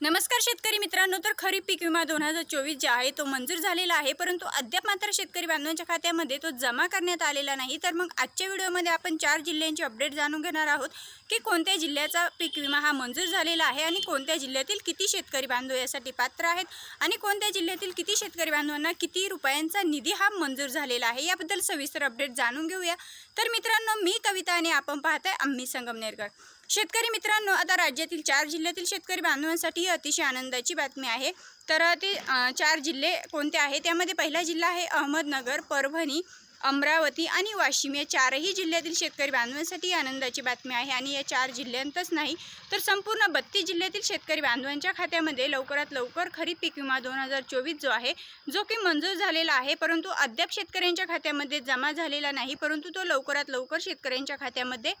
नमस्कार शेतकरी मित्रांनो तर खरीप पीक विमा दोन हजार चोवीस जे आहे तो मंजूर झालेला आहे परंतु अद्याप मात्र शेतकरी बांधवांच्या खात्यामध्ये तो जमा करण्यात आलेला नाही. तर मग आजच्या व्हिडिओमध्ये आपण चार जिल्ह्यांची अपडेट जाणून घेणार आहोत की कोणत्या जिल्ह्याचा पीक विमा हा मंजूर झालेला आहे आणि कोणत्या जिल्ह्यातील किती शेतकरी बांधव यासाठी पात्र आहेत आणि कोणत्या जिल्ह्यातील किती शेतकरी बांधवांना किती रुपयांचा निधी हा मंजूर झालेला आहे याबद्दल सविस्तर अपडेट जाणून घेऊया. तर मित्रांनो मी कविता आणि आपण पाहताय आम्ही संगमनेरकर. शेतकरी मित्रांनो आता राज्यातील चार जिल्ह्यातील शेतकरी बांधवांसाठी ही अतिशय आनंदाची बातमी आहे. तर ते चार जिल्हे कोणते आहे त्यामध्ये पहिला जिल्हा आहे अहमदनगर परभणी अमरावती आणि वाशिम. या चारही जिल्ह्यातील शेतकरी बांधवांसाठी आनंदाची बातमी आहे. आणि या चार जिल्ह्यांतच नाही तर संपूर्ण बत्तीस जिल्ह्यातील शेतकरी बांधवांच्या खात्यामध्ये लवकरात लवकर खरीप पीक विमा दोन हजार चोवीस जो आहे जो की मंजूर झालेला आहे. परंतु अद्याप शेतकऱ्यांच्या खात्यामध्ये जमा झालेला नाही परंतु तो लवकरात लवकर शेतकऱ्यांच्या खात्यामध्ये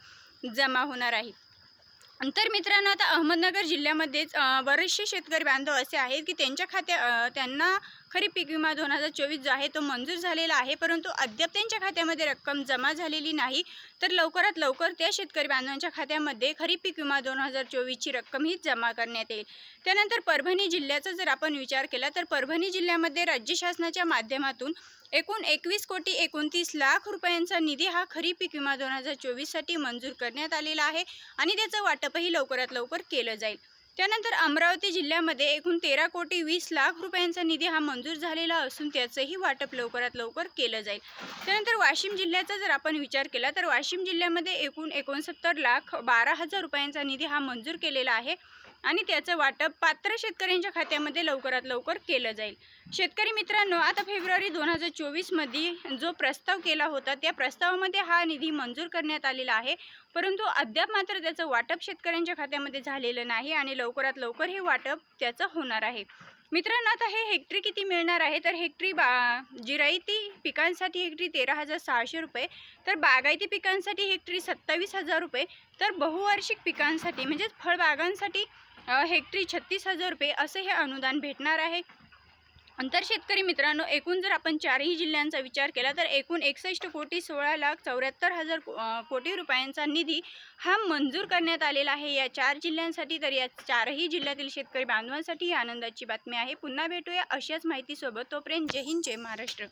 जमा होणार आहे. तर मित्रांनो आता अहमदनगर जिल्ह्यामध्येच बरेचसे शेतकरी बांधव असे आहेत की त्यांच्या खात्या त्यांना खरीप पीक विमा दोन हजार चोवीस जो आहे तो मंजूर झालेला आहे परंतु अद्याप त्यांच्या खात्यामध्ये रक्कम जमा झालेली नाही. तर लवकरात लवकर त्या शेतकरी बांधवांच्या खात्यामध्ये खरीप पीक विमा दोन हजार चोवीसची रक्कम ही जमा करण्यात येईल. त्यानंतर परभणी जिल्ह्याचा जर आपण विचार केला तर परभणी जिल्ह्यामध्ये राज्य शासनाच्या माध्यमातून एकूण एकवीस कोटी एकोणतीस लाख रुपयांचा निधी हा खरीप पीक विमा दोन हजार चोवीससाठी मंजूर करण्यात आलेला आहे आणि त्याचं वाटपही लवकरात लवकर केलं जाईल. त्यानंतर अमरावती जिल्ह्यामध्ये एकूण तेरा कोटी वीस लाख रुपयांचा निधी हा मंजूर झालेला असून त्याचंही वाटप लवकरात लवकर केलं जाईल. त्यानंतर वाशिम जिल्ह्याचा जर आपण विचार केला तर वाशिम जिल्ह्यामध्ये एकूण एकोणसत्तर लाख बारा हजार रुपयांचा निधी हा मंजूर केलेला आहे आणि त्याचं वाटप पात्र शेतकऱ्यांच्या खात्यामध्ये लवकरात लवकर केलं जाईल. शेतकरी मित्रांनो आता फेब्रुवारी दोन हजार चोवीसमध्ये जो प्रस्ताव केला होता त्या प्रस्तावामध्ये हा निधी मंजूर करण्यात आलेला आहे. परंतु अद्याप मात्र त्याचं वाटप शेतकऱ्यांच्या खात्यामध्ये झालेलं नाही आणि लव लवकरात लवकर हे वाटप त्याचं होणार आहे. मित्रांनो आता हे हेक्टरी किती मिळणार आहे? तर हेक्टरी बा जिरायती पिकांसाठी हेक्टरी तेरा हजार सहाशे रुपये तर बागायती पिकांसाठी हेक्टरी सत्तावीस हजार रुपये तर बहुवार्षिक पिकांसाठी म्हणजेच फळबागांसाठी हेक्टरी छत्तीस हजार रुपये असं हे अनुदान भेटणार आहे. अंतर शेतकरी मित्रांनो एकूण जर आपण चारही जिल्ह्यांचा विचार केला तर एकूण एकसष्ट कोटी सोळा लाख चौऱ्याहत्तर हजार कोटी रुपयांचा निधी हा मंजूर करण्यात आलेला आहे. या चार जिल्ह्यांसाठी तर या चारही जिल्ह्यातील शेतकरी बांधवांसाठी ही आनंदाची बातमी आहे. पुन्हा भेटूया अशाच माहितीसोबत. तोपर्यंत जय हिंद जय महाराष्ट्र.